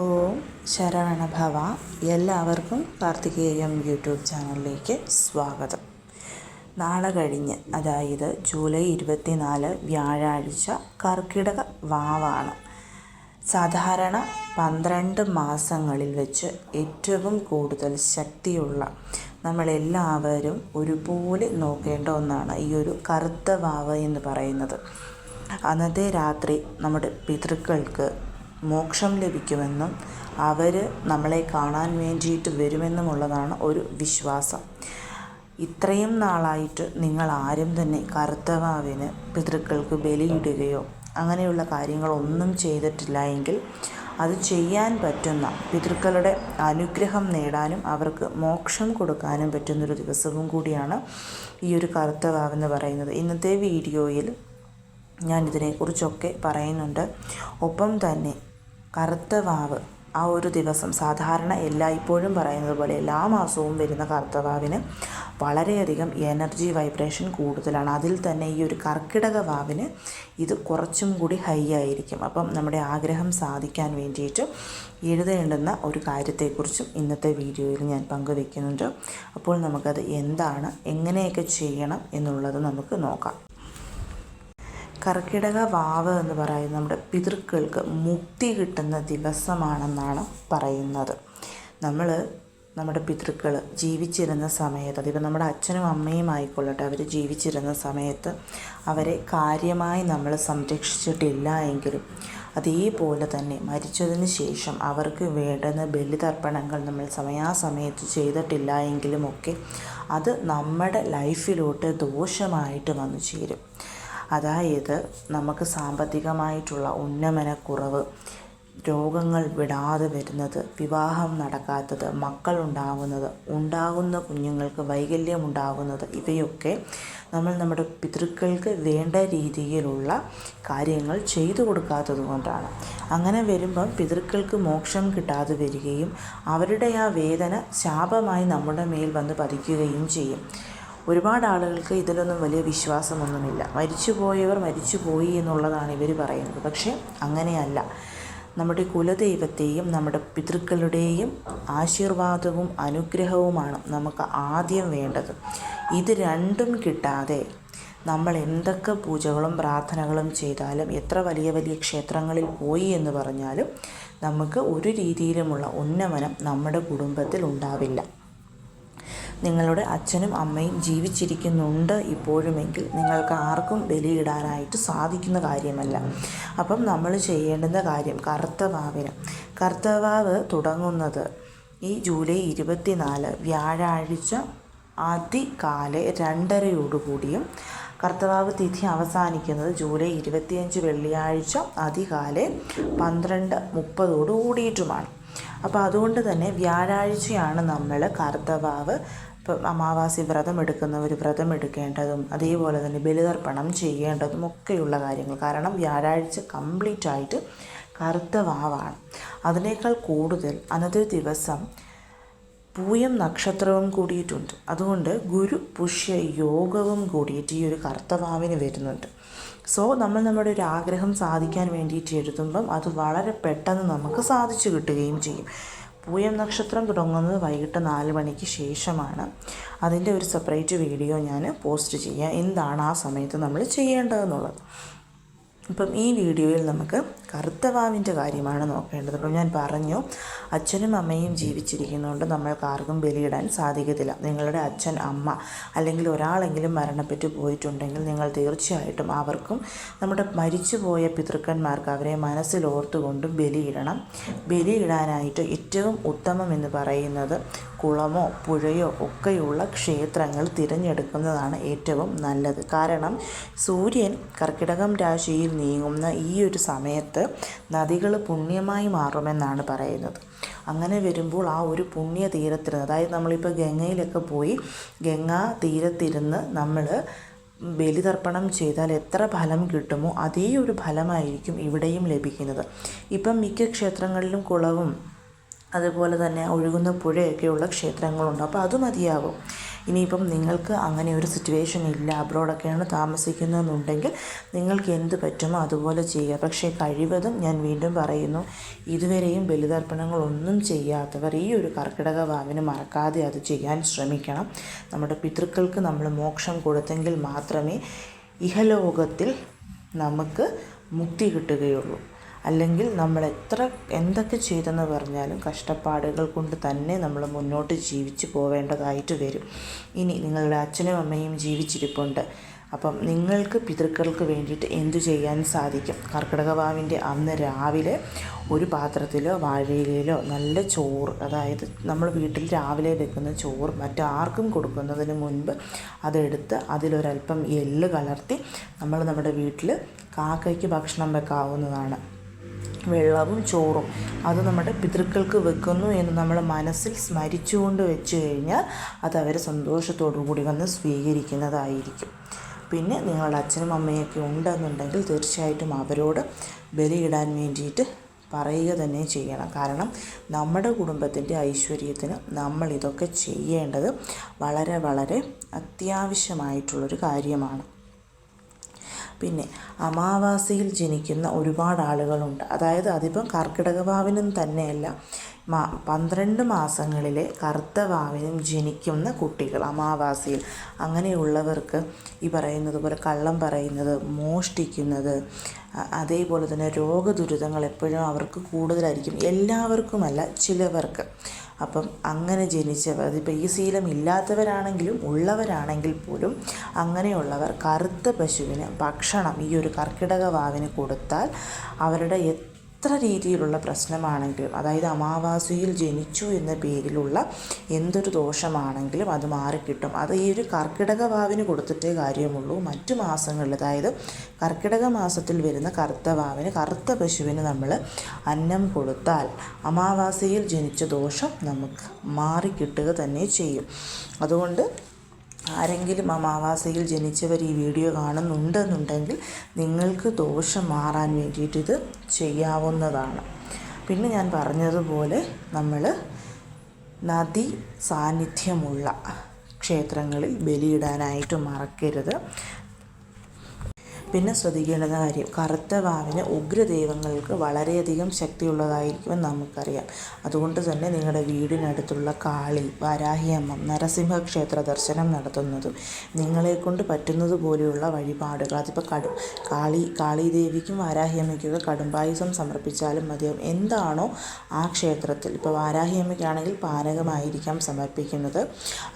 ഓം ശരവണഭവ എല്ലാവർക്കും കാർത്തികേയം യൂട്യൂബ് ചാനലിലേക്ക് സ്വാഗതം. നാളെ കഴിഞ്ഞ് അതായത് ജൂലൈ ഇരുപത്തിനാല് വ്യാഴാഴ്ച കർക്കിടക വാവാണ്. സാധാരണ പന്ത്രണ്ട് മാസങ്ങളിൽ വെച്ച് ഏറ്റവും കൂടുതൽ ശക്തിയുള്ള നമ്മളെല്ലാവരും ഒരുപോലെ നോക്കേണ്ട ഒന്നാണ് ഈ ഒരു കറുത്ത വാവ് എന്ന് പറയുന്നത്. അന്നത്തെ രാത്രി നമ്മുടെ പിതൃക്കൾക്ക് മോക്ഷം ലഭിക്കുമെന്നും അവർ നമ്മളെ കാണാൻ വേണ്ടിയിട്ട് വരുമെന്നുമുള്ളതാണ് ഒരു വിശ്വാസം. ഇത്രയും നാളായിട്ട് നിങ്ങൾ ആരും തന്നെ കറുത്തവാവിന് പിതൃക്കൾക്ക് ബലിയിടുകയോ അങ്ങനെയുള്ള കാര്യങ്ങളൊന്നും ചെയ്തിട്ടില്ല എങ്കിൽ അത് ചെയ്യാൻ പറ്റുന്ന പിതൃക്കളുടെ അനുഗ്രഹം നേടാനും അവർക്ക് മോക്ഷം കൊടുക്കാനും പറ്റുന്നൊരു ദിവസവും കൂടിയാണ് ഈ ഒരു കറുത്തവാവെന്ന് പറയുന്നത്. ഇന്നത്തെ വീഡിയോയിൽ ഞാൻ ഇതിനെക്കുറിച്ചൊക്കെ പറയുന്നുണ്ട്. ഒപ്പം തന്നെ കറുത്ത വാവ്. ആ ഒരു ദിവസം സാധാരണ എല്ലായ്പ്പോഴും പറയുന്നത് പോലെ എല്ലാ മാസവും വരുന്ന കറുത്ത വാവിന് വളരെയധികം എനർജി വൈബ്രേഷൻ കൂടുതലാണ്. അതിൽ തന്നെ ഈ ഒരു കർക്കിടക വാവിന് ഇത് കുറച്ചും കൂടി ഹൈ ആയിരിക്കും. അപ്പം നമ്മുടെ ആഗ്രഹം സാധിക്കാൻ വേണ്ടിയിട്ട് എഴുതേണ്ടുന്ന ഒരു കാര്യത്തെക്കുറിച്ചും ഇന്നത്തെ വീഡിയോയിൽ ഞാൻ പങ്കുവെക്കുന്നുണ്ട്. അപ്പോൾ നമുക്കത് എന്താണ് എങ്ങനെയൊക്കെ ചെയ്യണം എന്നുള്ളത് നമുക്ക് നോക്കാം. കർക്കിടക വാവ് എന്ന് പറയുന്നത് നമ്മുടെ പിതൃക്കൾക്ക് മുക്തി കിട്ടുന്ന ദിവസമാണെന്നാണ് പറയുന്നത്. നമ്മൾ നമ്മുടെ പിതൃക്കൾ ജീവിച്ചിരുന്ന സമയത്ത് അതിപ്പോൾ നമ്മുടെ അച്ഛനും അമ്മയും ആയിക്കൊള്ളട്ടെ അവർ ജീവിച്ചിരുന്ന സമയത്ത് അവരെ കാര്യമായി നമ്മൾ സംരക്ഷിച്ചിട്ടില്ല എങ്കിലും അതേപോലെ തന്നെ മരിച്ചതിന് ശേഷം അവർക്ക് വേണ്ടുന്ന ബലിതർപ്പണങ്ങൾ നമ്മൾ സമയാസമയത്ത് ചെയ്തിട്ടില്ല എങ്കിലുമൊക്കെ അത് നമ്മുടെ ലൈഫിലോട്ട് ദോഷമായിട്ട് വന്നു ചേരും. അതായത് നമുക്ക് സാമ്പത്തികമായിട്ടുള്ള ഉന്നമനക്കുറവ് രോഗങ്ങൾ വിടാതെ വരുന്നത് വിവാഹം നടക്കാത്തത് മക്കളുണ്ടാകുന്നത് ഉണ്ടാകുന്ന കുഞ്ഞുങ്ങൾക്ക് വൈകല്യം ഉണ്ടാകുന്നത് ഇവയൊക്കെ നമ്മൾ നമ്മുടെ പിതൃക്കൾക്ക് വേണ്ട രീതിയിലുള്ള കാര്യങ്ങൾ ചെയ്തു കൊടുക്കാത്തത് കൊണ്ടാണ്. അങ്ങനെ വരുമ്പം പിതൃക്കൾക്ക് മോക്ഷം കിട്ടാതെ വരികയും അവരുടെ ആ വേദന ശാപമായി നമ്മുടെ മേൽ വന്ന് പതിക്കുകയും ചെയ്യും. ഒരുപാട് ആളുകൾക്ക് ഇതിലൊന്നും വലിയ വിശ്വാസമൊന്നുമില്ല. മരിച്ചുപോയവർ മരിച്ചുപോയി എന്നുള്ളതാണ് ഇവർ പറയുന്നത്. പക്ഷേ അങ്ങനെയല്ല. നമ്മുടെ കുലദൈവത്തെയും നമ്മുടെ പിതൃക്കളുടെയും ആശീർവാദവും അനുഗ്രഹവുമാണ് നമുക്ക് ആദ്യം വേണ്ടത്. ഇത് രണ്ടും കിട്ടാതെ നമ്മൾ എന്തൊക്കെ പൂജകളും പ്രാർത്ഥനകളും ചെയ്താലും എത്ര വലിയ വലിയ ക്ഷേത്രങ്ങളിൽ പോയി എന്ന് പറഞ്ഞാലും നമുക്ക് ഒരു രീതിയിലുമുള്ള ഉന്നമനം നമ്മുടെ കുടുംബത്തിൽ ഉണ്ടാവില്ല. നിങ്ങളുടെ അച്ഛനും അമ്മയും ജീവിച്ചിരിക്കുന്നുണ്ട് ഇപ്പോഴുമെങ്കിൽ നിങ്ങൾക്ക് ആർക്കും ബലിയിടാനായിട്ട് സാധിക്കുന്ന കാര്യമല്ല. അപ്പം നമ്മൾ ചെയ്യേണ്ടുന്ന കാര്യം കർത്തവാവിന് കർത്തവാവ് തുടങ്ങുന്നത് ഈ ജൂലൈ ഇരുപത്തിനാല് വ്യാഴാഴ്ച അതികാലെ രണ്ടരയോടുകൂടിയും കർത്തവാവ് തിഥി അവസാനിക്കുന്നത് ജൂലൈ ഇരുപത്തിയഞ്ച് വെള്ളിയാഴ്ച അതികാലെ പന്ത്രണ്ട് മുപ്പതോട് കൂടിയിട്ടുമാണ് അപ്പോൾ അതുകൊണ്ട് തന്നെ വ്യാഴാഴ്ചയാണ് നമ്മൾ കർത്തവാവ് ഇപ്പം അമാവാസി വ്രതം എടുക്കുന്നവർ വ്രതം എടുക്കേണ്ടതും അതേപോലെ തന്നെ ബലിതർപ്പണം ചെയ്യേണ്ടതും ഒക്കെയുള്ള കാര്യങ്ങൾ. കാരണം വ്യാഴാഴ്ച കംപ്ലീറ്റ് ആയിട്ട് കറുത്ത വാവാണ്. അതിനേക്കാൾ കൂടുതൽ അന്നത്തെ ദിവസം പൂയം നക്ഷത്രവും കൂടിയിട്ടുണ്ട്. അതുകൊണ്ട് ഗുരു പുഷ്യ യോഗവും കൂടിയിട്ട് ഈ ഒരു കർത്തവാവിന് വരുന്നുണ്ട്. സോ നമ്മൾ നമ്മുടെ ഒരു ആഗ്രഹം സാധിക്കാൻ വേണ്ടിയിട്ട് എഴുതുമ്പം അത് വളരെ പെട്ടെന്ന് നമുക്ക് സാധിച്ചു കിട്ടുകയും ചെയ്യും. പൂയം നക്ഷത്രം തുടങ്ങുന്നത് വൈകിട്ട് നാല് മണിക്ക് ശേഷമാണ്. അതിന്റെ ഒരു സെപ്പറേറ്റ് വീഡിയോ ഞാൻ പോസ്റ്റ് ചെയ്യാം. എന്താണ് ആ സമയത്ത് നമ്മൾ ചെയ്യേണ്ടതെന്നുള്ളത്. അപ്പം ഈ വീഡിയോയിൽ നമുക്ക് കറുത്തവാവിന്റെ കാര്യമാണ് നോക്കേണ്ടത്. അപ്പം ഞാൻ പറഞ്ഞു അച്ഛനും അമ്മയും ജീവിച്ചിരിക്കുന്നതുകൊണ്ട് നമ്മൾക്ക് ആർക്കും ബലിയിടാൻ സാധിക്കത്തില്ല. നിങ്ങളുടെ അച്ഛൻ അമ്മ അല്ലെങ്കിൽ ഒരാളെങ്കിലും മരണപ്പെട്ടു പോയിട്ടുണ്ടെങ്കിൽ നിങ്ങൾ തീർച്ചയായിട്ടും അവർക്കും നമ്മുടെ മരിച്ചുപോയ പിതൃക്കന്മാർക്ക് അവരെ മനസ്സിലോർത്തുകൊണ്ട് ബലിയിടണം. ബലിയിടാനായിട്ട് ഏറ്റവും ഉത്തമം എന്ന് പറയുന്നത് കുളമോ പുഴയോ ഒക്കെയുള്ള ക്ഷേത്രങ്ങൾ തിരഞ്ഞെടുക്കുന്നതാണ് ഏറ്റവും നല്ലത്. കാരണം സൂര്യൻ കർക്കിടകം രാശിയിൽ നീങ്ങുന്ന ഈ ഒരു സമയത്ത് നദികൾ പുണ്യമായി മാറുമെന്നാണ് പറയുന്നത്. അങ്ങനെ വരുമ്പോൾ ആ ഒരു പുണ്യ തീരത്തിരുന്ന് അതായത് നമ്മളിപ്പോൾ ഗംഗയിലൊക്കെ പോയി ഗംഗ തീരത്തിരുന്ന് നമ്മൾ ബലിതർപ്പണം ചെയ്താൽ എത്ര ഫലം കിട്ടുമോ അതേ ഒരു ഫലമായിരിക്കും ഇവിടെയും ലഭിക്കുന്നത്. ഇപ്പം മിക്ക ക്ഷേത്രങ്ങളിലും കുളവും അതുപോലെ തന്നെ ഒഴുകുന്ന പുഴയൊക്കെയുള്ള ക്ഷേത്രങ്ങളുണ്ട്. അപ്പോൾ അത് മതിയാകും. ഇനിയിപ്പം നിങ്ങൾക്ക് അങ്ങനെ ഒരു സിറ്റുവേഷൻ ഇല്ല. അബ്രോഡൊക്കെയാണ് താമസിക്കുന്നതെന്നുണ്ടെങ്കിൽ നിങ്ങൾക്ക് എന്ത് പറ്റുമോ അതുപോലെ ചെയ്യുക. പക്ഷേ കഴിവതും ഞാൻ വീണ്ടും പറയുന്നു ഇതുവരെയും ബലിതർപ്പണങ്ങളൊന്നും ചെയ്യാത്തവർ ഈ ഒരു കർക്കിടക വാവിന് മറക്കാതെ അത് ചെയ്യാൻ ശ്രമിക്കണം. നമ്മുടെ പിതൃക്കൾക്ക് നമ്മൾ മോക്ഷം കൊടുത്തെങ്കിൽ മാത്രമേ ഇഹലോകത്തിൽ നമുക്ക് മുക്തി കിട്ടുകയുള്ളൂ. അല്ലെങ്കിൽ നമ്മൾ എത്ര എന്തൊക്കെ ചെയ്തെന്ന് പറഞ്ഞാലും കഷ്ടപ്പാടുകൾ കൊണ്ട് തന്നെ നമ്മൾ മുന്നോട്ട് ജീവിച്ച് പോവേണ്ടതായിട്ട് വരും. ഇനി നിങ്ങളുടെ അച്ഛനും അമ്മയും ജീവിച്ചിരിപ്പുണ്ട്. അപ്പം നിങ്ങൾക്ക് പിതൃക്കൾക്ക് വേണ്ടിയിട്ട് എന്തു ചെയ്യാൻ സാധിക്കും? കർക്കിടകവാവിന്റെ അന്ന് രാവിലെ ഒരു പാത്രത്തിലോ വാഴയിലോ നല്ല ചോറ് അതായത് നമ്മൾ വീട്ടിൽ രാവിലെ വെക്കുന്ന ചോറ് മറ്റാർക്കും കൊടുക്കുന്നതിന് മുൻപ് അതെടുത്ത് അതിലൊരല്പം എള്ള് കലർത്തി നമ്മൾ നമ്മുടെ വീട്ടിൽ കാക്കയ്ക്ക് ഭക്ഷണം വെക്കാവുന്നതാണ്. വെള്ളവും ചോറും അത് നമ്മുടെ പിതൃക്കൾക്ക് വെക്കുന്നു എന്ന് നമ്മൾ മനസ്സിൽ സ്മരിച്ചുകൊണ്ട് വെച്ച് കഴിഞ്ഞാൽ അത് അവർ സന്തോഷത്തോടു കൂടി വന്ന് സ്വീകരിക്കുന്നതായിരിക്കും. പിന്നെ നിങ്ങളുടെ അച്ഛനും അമ്മയൊക്കെ ഉണ്ടെന്നുണ്ടെങ്കിൽ തീർച്ചയായിട്ടും അവരോട് ബലിയിടാൻ വേണ്ടിയിട്ട് പറയുക തന്നെ ചെയ്യണം. കാരണം നമ്മുടെ കുടുംബത്തിന്റെ ഐശ്വര്യത്തിന് നമ്മൾ ഇതൊക്കെ ചെയ്യേണ്ടത് വളരെ വളരെ അത്യാവശ്യമായിട്ടുള്ളൊരു കാര്യമാണ്. പിന്നെ അമാവാസിയിൽ ജനിക്കുന്ന ഒരുപാട് ആളുകളുണ്ട്. അതായത് അതിപ്പം കർക്കിടക വാവിനും തന്നെയല്ല മാ പന്ത്രണ്ട് മാസങ്ങളിലെ കറുത്ത വാവിനും ജനിക്കുന്ന കുട്ടികൾ അമാവാസിയിൽ. അങ്ങനെയുള്ളവർക്ക് ഈ പറയുന്നത് പോലെ കള്ളം പറയുന്നത് മോഷ്ടിക്കുന്നത് അതേപോലെ തന്നെ രോഗദുരിതങ്ങൾ എപ്പോഴും അവർക്ക് കൂടുതലായിരിക്കും. എല്ലാവർക്കുമല്ല ചിലവർക്ക്. അപ്പം അങ്ങനെ ജനിച്ചവർ അതിപ്പോൾ ഈ ശീലം ഇല്ലാത്തവരാണെങ്കിലും ഉള്ളവരാണെങ്കിൽ പോലും അങ്ങനെയുള്ളവർ കറുത്ത പശുവിന് ഭക്ഷണം ഈ ഒരു കർക്കിടക വാവിന് കൊടുത്താൽ അവരുടെ എത്ര രീതിയിലുള്ള പ്രശ്നമാണെങ്കിലും അതായത് അമാവാസിയിൽ ജനിച്ചു എന്ന പേരിലുള്ള എന്തൊരു ദോഷമാണെങ്കിലും അത് മാറിക്കിട്ടും അത് ഈ ഒരു കർക്കിടക വാവിന് കൊടുത്തിട്ടേ കാര്യമുള്ളൂ. മറ്റു മാസങ്ങളിൽ അതായത് കർക്കിടക മാസത്തിൽ വരുന്ന കറുത്ത വാവിന് കറുത്ത പശുവിന് നമ്മൾ അന്നം കൊടുത്താൽ അമാവാസിയിൽ ജനിച്ച ദോഷം നമുക്ക് മാറിക്കിട്ടുക തന്നെ ചെയ്യും. അതുകൊണ്ട് ആരെങ്കിലും അമാവാസിയിൽ ജനിച്ചവർ ഈ വീഡിയോ കാണുന്നുണ്ടെന്നുണ്ടെങ്കിൽ നിങ്ങൾക്ക് ദോഷം മാറാൻ വേണ്ടിയിട്ട് ഇത് ചെയ്യാവുന്നതാണ്. പിന്നെ ഞാൻ പറഞ്ഞതുപോലെ നമ്മൾ നദി സാന്നിധ്യമുള്ള ക്ഷേത്രങ്ങളിൽ ബലിയിടാനായിട്ട് മറക്കരുത്. പിന്നെ ശ്രദ്ധിക്കേണ്ടുന്ന കാര്യം കറുത്ത വാവിന് ഉഗ്രദൈവങ്ങൾക്ക് വളരെയധികം ശക്തിയുള്ളതായിരിക്കുമെന്ന് നമുക്കറിയാം. അതുകൊണ്ട് തന്നെ നിങ്ങളുടെ വീടിനടുത്തുള്ള കാളി വാരാഹിയമ്മം നരസിംഹ ക്ഷേത്ര ദർശനം നടത്തുന്നതും നിങ്ങളെക്കൊണ്ട് പറ്റുന്നത് പോലെയുള്ള വഴിപാടുകൾ. അതിപ്പോൾ കടു കാളി കാളിദേവിക്കും വാരാഹിയമ്മയ്ക്കൊക്കെ കടുംപായസം സമർപ്പിച്ചാലും മതിയാവും. എന്താണോ ആ ക്ഷേത്രത്തിൽ ഇപ്പോൾ വാരാഹിയമ്മയ്ക്കാണെങ്കിൽ പാനകമായിരിക്കാം സമർപ്പിക്കുന്നത്.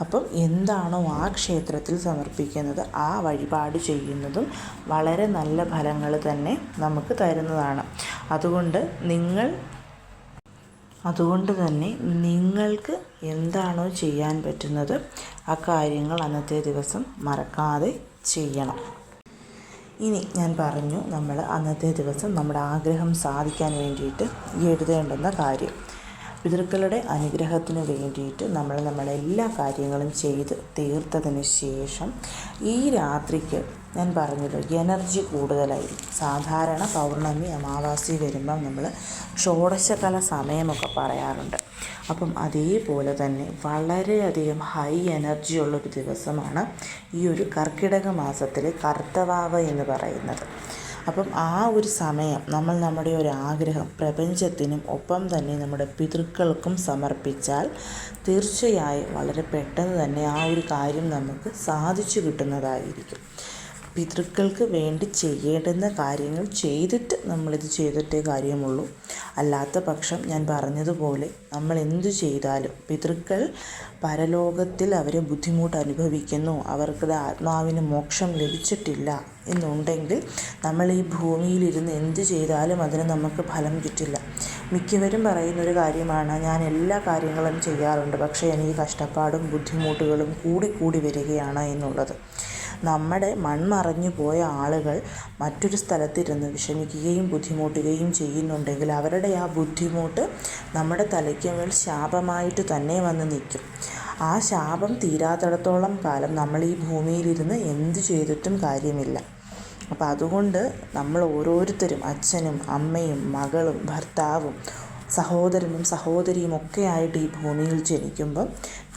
അപ്പം എന്താണോ ആ ക്ഷേത്രത്തിൽ സമർപ്പിക്കുന്നത് ആ വഴിപാട് ചെയ്യുന്നതും നല്ല ഫലങ്ങൾ തന്നെ നമുക്ക് തരുന്നതാണ്. അതുകൊണ്ട് നിങ്ങൾ അതുകൊണ്ട് തന്നെ നിങ്ങൾക്ക് എന്താണോ ചെയ്യാൻ പറ്റുന്നത് ആ കാര്യങ്ങൾ അന്നത്തെ ദിവസം മറക്കാതെ ചെയ്യണം. ഇനി ഞാൻ പറഞ്ഞു നമ്മൾ അന്നത്തെ ദിവസം നമ്മുടെ ആഗ്രഹം സാധിക്കാൻ വേണ്ടിയിട്ട് എഴുതേണ്ടുന്ന കാര്യം. പിതൃക്കളുടെ അനുഗ്രഹത്തിന് വേണ്ടിയിട്ട് നമ്മൾ നമ്മളെല്ലാ കാര്യങ്ങളും ചെയ്ത് തീർത്തതിന് ശേഷം ഈ രാത്രിക്ക് ഞാൻ പറഞ്ഞല്ലോ എനർജി കൂടുതലായിരിക്കും. സാധാരണ പൗർണമി അമാവാസി വരുമ്പം നമ്മൾ ഷോഡശകല സമയമൊക്കെ പറയാറുണ്ട്. അപ്പം അതേപോലെ തന്നെ വളരെയധികം ഹൈ എനർജി ഉള്ള ഒരു ദിവസമാണ് ഈ ഒരു കർക്കിടക മാസത്തിലെ കർത്തവാവ് എന്ന് പറയുന്നത്. അപ്പം ആ ഒരു സമയം നമ്മൾ നമ്മുടെ ഒരു ആഗ്രഹം പ്രപഞ്ചത്തിനും ഒപ്പം തന്നെ നമ്മുടെ പിതൃക്കൾക്കും സമർപ്പിച്ചാൽ തീർച്ചയായും വളരെ പെട്ടെന്ന് തന്നെ ആ ഒരു കാര്യം നമുക്ക് സാധിച്ചു കിട്ടുന്നതായിരിക്കും. പിതൃക്കൾക്ക് വേണ്ടി ചെയ്യേണ്ടുന്ന കാര്യങ്ങൾ ചെയ്തിട്ട് നമ്മളിത് ചെയ്തിട്ടേ കാര്യമുള്ളൂ. അല്ലാത്ത പക്ഷം ഞാൻ പറഞ്ഞതുപോലെ നമ്മൾ എന്തു ചെയ്താലും പിതൃക്കൾ പരലോകത്തിൽ അവരെ ബുദ്ധിമുട്ട് അനുഭവിക്കുന്നു. അവർക്ക് ആത്മാവിന് മോക്ഷം ലഭിച്ചിട്ടില്ല എന്നുണ്ടെങ്കിൽ നമ്മൾ ഈ ഭൂമിയിലിരുന്ന് എന്ത് ചെയ്താലും അതിന് നമുക്ക് ഫലം കിട്ടില്ല. മിക്കവരും പറയുന്നൊരു കാര്യമാണ് ഞാൻ എല്ലാ കാര്യങ്ങളും ചെയ്യാറുണ്ട് പക്ഷേ എനിക്ക് കഷ്ടപ്പാടും ബുദ്ധിമുട്ടുകളും കൂടി കൂടി വരികയാണ് എന്നുള്ളത്. നമ്മുടെ മൺമറഞ്ഞു പോയ ആളുകൾ മറ്റൊരു സ്ഥലത്തിരുന്ന് വിഷമിക്കുകയും ബുദ്ധിമുട്ടുകയും ചെയ്യുന്നുണ്ടെങ്കിൽ അവരുടെ ആ ബുദ്ധിമുട്ട് നമ്മുടെ തലയ്ക്ക് മേൽ ശാപമായിട്ട് തന്നെ വന്ന് നിൽക്കും. ആ ശാപം തീരാത്തിടത്തോളം കാലം നമ്മൾ ഈ ഭൂമിയിലിരുന്ന് എന്ത് ചെയ്തിട്ടും കാര്യമില്ല. അപ്പോൾ അതുകൊണ്ട് നമ്മൾ ഓരോരുത്തരും അച്ഛനും അമ്മയും മകളും ഭർത്താവും സഹോദരനും സഹോദരിയും ഒക്കെ ആയിട്ട് ഈ ഭൂമിയിൽ ജനിക്കുമ്പം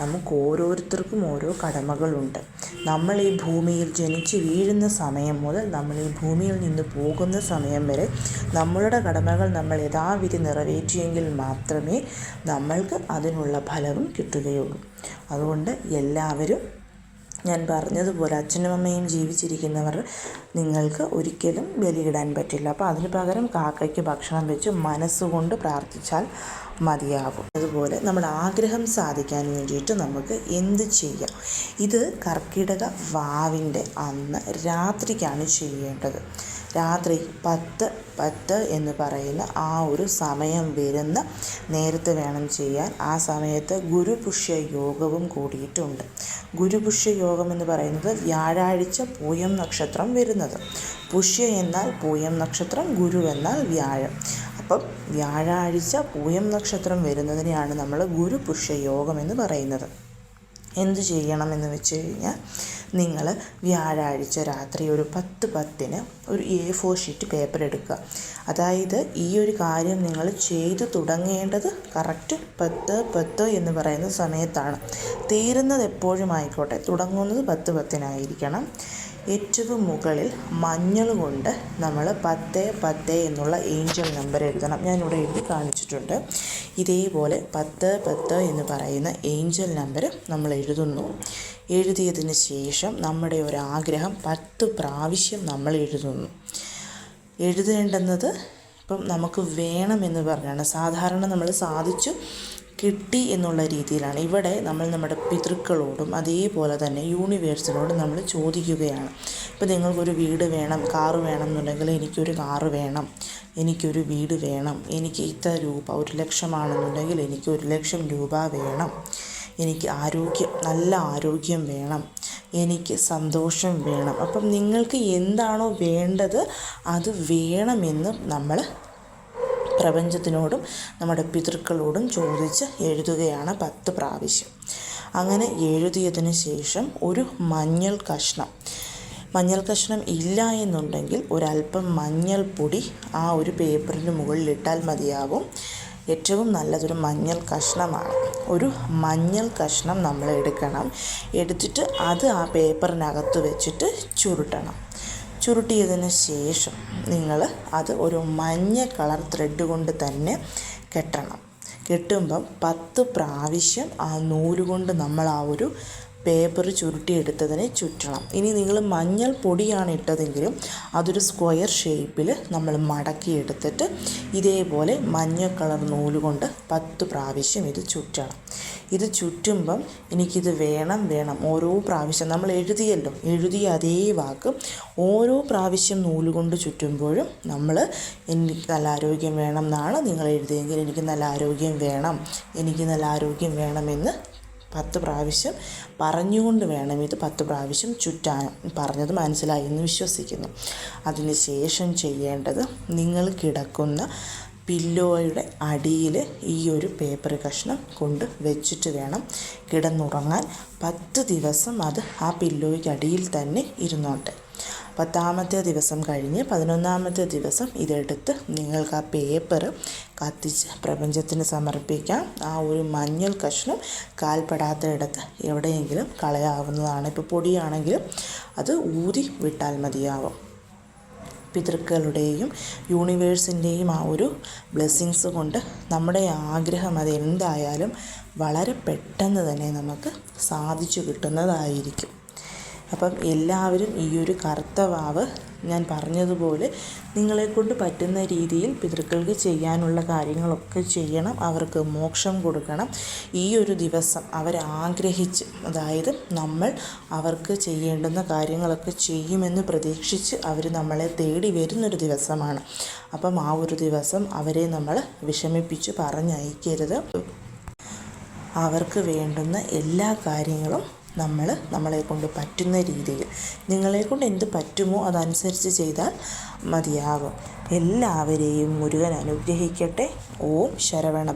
നമുക്ക് ഓരോരുത്തർക്കും ഓരോ കടമകളുണ്ട്. നമ്മൾ ഈ ഭൂമിയിൽ ജനിച്ച് വീഴുന്ന സമയം മുതൽ നമ്മൾ ഈ ഭൂമിയിൽ നിന്ന് പോകുന്ന സമയം വരെ നമ്മളുടെ കടമകൾ നമ്മൾ യഥാവിധി നിറവേറ്റിയെങ്കിൽ മാത്രമേ നമ്മൾക്ക് അതിനുള്ള ഫലവും കിട്ടുകയുള്ളൂ. അതുകൊണ്ട് എല്ലാവരും ഞാൻ പറഞ്ഞതുപോലെ അച്ഛനും അമ്മയും ജീവിച്ചിരിക്കുന്നവർ നിങ്ങൾക്ക് ഒരിക്കലും ബലിയിടാൻ പറ്റില്ല. അപ്പോൾ അതിന് പകരം കാക്കയ്ക്ക് ഭക്ഷണം വെച്ച് മനസ്സുകൊണ്ട് പ്രാർത്ഥിച്ചാൽ മതിയാകും. അതുപോലെ നമ്മുടെ ആഗ്രഹം സാധിക്കാൻ വേണ്ടിയിട്ട് നമുക്ക് എന്ത് ചെയ്യാം? ഇത് കർക്കിടക വാവിന്റെ അന്ന് രാത്രിക്കാണ് ചെയ്യേണ്ടത്. രാത്രി പത്ത് പത്ത് എന്ന് പറയുന്ന ആ ഒരു സമയം വരുന്ന നേരത്തെ വേണം ചെയ്യാൻ. ആ സമയത്ത് ഗുരുപുഷ്യ യോഗവും കൂടിയിട്ടുണ്ട്. ഗുരുപുഷ്യ യോഗം എന്ന് പറയുന്നത് വ്യാഴാഴ്ച പൂയം നക്ഷത്രം വരുന്നത്. പുഷ്യ എന്നാൽ പൂയം നക്ഷത്രം ഗുരു എന്നാൽ വ്യാഴം. അപ്പം വ്യാഴാഴ്ച പൂയം നക്ഷത്രം വരുന്നതിനെയാണ് നമ്മൾ ഗുരുപുഷ്യ യോഗം എന്ന് പറയുന്നത്. എന്ത് ചെയ്യണം എന്ന് വെച്ച് കഴിഞ്ഞാൽ നിങ്ങൾ വ്യാഴാഴ്ച രാത്രി ഒരു പത്ത് പത്തിന് ഒരു എ ഫോർ ഷീറ്റ് പേപ്പർ എടുക്കുക. അതായത് ഈ ഒരു കാര്യം നിങ്ങൾ ചെയ്തു തുടങ്ങേണ്ടത് കറക്റ്റ് പത്ത് പത്ത് എന്ന് പറയുന്ന സമയത്താണ്. തീരുന്നത് എപ്പോഴും ആയിക്കോട്ടെ. തുടങ്ങുന്നത് പത്ത് പത്തിനായിരിക്കണം. ഏറ്റവും മുകളിൽ മഞ്ഞൾ കൊണ്ട് നമ്മൾ പത്ത് പത്ത് എന്നുള്ള ഏഞ്ചൽ നമ്പർ എഴുതണം. ഞാനിവിടെ എഴുതി കാണിച്ചിട്ടുണ്ട്. ഇതേപോലെ പത്ത് പത്ത് എന്ന് പറയുന്ന ഏഞ്ചൽ നമ്പർ നമ്മൾ എഴുതുന്നു എഴുതിയതിന് ശേഷം നമ്മുടെ ഒരാഗ്രഹം പത്ത് പ്രാവശ്യം നമ്മൾ എഴുതുന്നു. എഴുതേണ്ടുന്നത് ഇപ്പം നമുക്ക് വേണമെന്ന് പറഞ്ഞാണ്. സാധാരണ നമ്മൾ സാധിച്ചു കിട്ടി എന്നുള്ള രീതിയിലാണ്. ഇവിടെ നമ്മൾ നമ്മുടെ പിതൃക്കളോടും അതേപോലെ തന്നെ യൂണിവേഴ്സിനോടും നമ്മൾ ചോദിക്കുകയാണ്. ഇപ്പോൾ നിങ്ങൾക്കൊരു വീട് വേണം കാറ് വേണം എന്നുണ്ടെങ്കിൽ എനിക്കൊരു കാറ് വേണം എനിക്കൊരു വീട് വേണം എനിക്ക് ഇത്ര രൂപ ഒരു ലക്ഷമാണെന്നുണ്ടെങ്കിൽ എനിക്ക് ഒരു ലക്ഷം രൂപ വേണം എനിക്ക് ആരോഗ്യം നല്ല ആരോഗ്യം വേണം. എനിക്ക് സന്തോഷം വേണം. അപ്പം നിങ്ങൾക്ക് എന്താണോ വേണ്ടത് അത് വേണമെന്ന് നമ്മൾ പ്രപഞ്ചത്തിനോടും നമ്മുടെ പിതൃക്കളോടും ചോദിച്ച് എഴുതുകയാണ് പത്ത് പ്രാവശ്യം. അങ്ങനെ എഴുതിയതിന് ശേഷം ഒരു മഞ്ഞൾ കഷ്ണം. മഞ്ഞൾ കഷ്ണം ഇല്ല എന്നുണ്ടെങ്കിൽ ഒരല്പം മഞ്ഞൾപ്പൊടി ആ ഒരു പേപ്പറിന് മുകളിലിട്ടാൽ മതിയാകും ഏറ്റവും നല്ലതൊരു മഞ്ഞൾ കഷ്ണമാണ്. ഒരു മഞ്ഞൾ കഷ്ണം നമ്മൾ എടുക്കണം. എടുത്തിട്ട് അത് ആ പേപ്പറിനകത്ത് വെച്ചിട്ട് ചുരുട്ടണം. ചുരുട്ടിയതിന് ശേഷം നിങ്ങൾ അത് ഒരു മഞ്ഞ കളർ ത്രെഡ് കൊണ്ട് തന്നെ കെട്ടണം. കെട്ടുമ്പം പത്ത് പ്രാവശ്യം ആ നൂൽ കൊണ്ട് നമ്മൾ ആ ഒരു പേപ്പർ ചുരുട്ടിയെടുത്തതിനെ ചുറ്റണം. ഇനി നിങ്ങൾ മഞ്ഞൾ പൊടിയാണ് ഇട്ടതെങ്കിലും അതൊരു സ്ക്വയർ ഷേപ്പിൽ നമ്മൾ മടക്കിയെടുത്തിട്ട് ഇതേപോലെ മഞ്ഞ കളർ നൂൽ കൊണ്ട് പത്ത് പ്രാവശ്യം ഇത് ചുറ്റണം. ഇത് ചുറ്റുമ്പം എനിക്കിത് വേണം വേണം. ഓരോ പ്രാവശ്യം നമ്മൾ എഴുതിയല്ലോ. എഴുതിയ അതേ വാക്ക് ഓരോ പ്രാവശ്യം നൂൽ കൊണ്ട് ചുറ്റുമ്പോഴും നമ്മൾ എനിക്ക് നല്ല ആരോഗ്യം വേണം എന്നാണ് നിങ്ങൾ എഴുതിയെങ്കിൽ എനിക്ക് നല്ല ആരോഗ്യം വേണം എനിക്ക് നല്ല ആരോഗ്യം വേണമെന്ന് പത്ത് പ്രാവശ്യം പറഞ്ഞുകൊണ്ട് വേണം ഇത് പത്ത് പ്രാവശ്യം ചുറ്റാൻ പറഞ്ഞത് മനസ്സിലായി എന്ന് വിശ്വസിക്കുന്നു. അതിന് ശേഷം ചെയ്യേണ്ടത് നിങ്ങൾ കിടക്കുന്ന പില്ലോയുടെ അടിയിൽ ഈ ഒരു പേപ്പർ കഷ്ണം കൊണ്ട് വെച്ചിട്ട് വേണം കിടന്നുറങ്ങാൻ. പത്ത് ദിവസം അത് ആ പില്ലോയ്ക്ക് അടിയിൽ തന്നെ ഇരുന്നോട്ടെ. പത്താമത്തെ ദിവസം കഴിഞ്ഞ് പതിനൊന്നാമത്തെ ദിവസം ഇതെടുത്ത് നിങ്ങൾക്ക് ആ പേപ്പർ കത്തിച്ച് പ്രപഞ്ചത്തിന് സമർപ്പിക്കാം. ആ ഒരു മഞ്ഞൾ കഷ്ണം കാൽപ്പെടാത്തയിടത്ത് എവിടെയെങ്കിലും കളയാവുന്നതാണ്. ഇപ്പോൾ പൊടിയാണെങ്കിലും അത് ഊതി വിട്ടാൽ മതിയാവും. പിതൃക്കളുടെയും യൂണിവേഴ്സിന്റെയും ആ ഒരു ബ്ലെസ്സിങ്സ് കൊണ്ട് നമ്മുടെ ആഗ്രഹം അത് എന്തായാലും വളരെ പെട്ടെന്ന് തന്നെ നമുക്ക് സാധിച്ചു കിട്ടുന്നതായിരിക്കും. അപ്പം എല്ലാവരും ഈ ഒരു കറുത്ത വാവ് ഞാൻ പറഞ്ഞതുപോലെ നിങ്ങളെക്കൊണ്ട് പറ്റുന്ന രീതിയിൽ പിതൃക്കൾക്ക് ചെയ്യാനുള്ള കാര്യങ്ങളൊക്കെ ചെയ്യണം അവർക്ക് മോക്ഷം കൊടുക്കണം. ഈ ഒരു ദിവസം അവരാഗ്രഹിച്ച് അതായത് നമ്മൾ അവർക്ക് ചെയ്യേണ്ടുന്ന കാര്യങ്ങളൊക്കെ ചെയ്യുമെന്ന് പ്രതീക്ഷിച്ച് അവർ നമ്മളെ തേടി വരുന്നൊരു ദിവസമാണ്. അപ്പം ആ ഒരു ദിവസം അവരെ നമ്മൾ വിഷമിപ്പിച്ച് പറഞ്ഞയക്കരുത്. അവർക്ക് വേണ്ടുന്ന എല്ലാ കാര്യങ്ങളും നമ്മൾ നമ്മളെ കൊണ്ട് പറ്റുന്ന രീതിയിൽ നിങ്ങളെ കൊണ്ട് എന്ത് പറ്റുമോ അതനുസരിച്ച് ചെയ്താൽ മതിയാകും. എല്ലാവരെയും മുരുകൻ അനുഗ്രഹിക്കട്ടെ. ഓം ശരവണ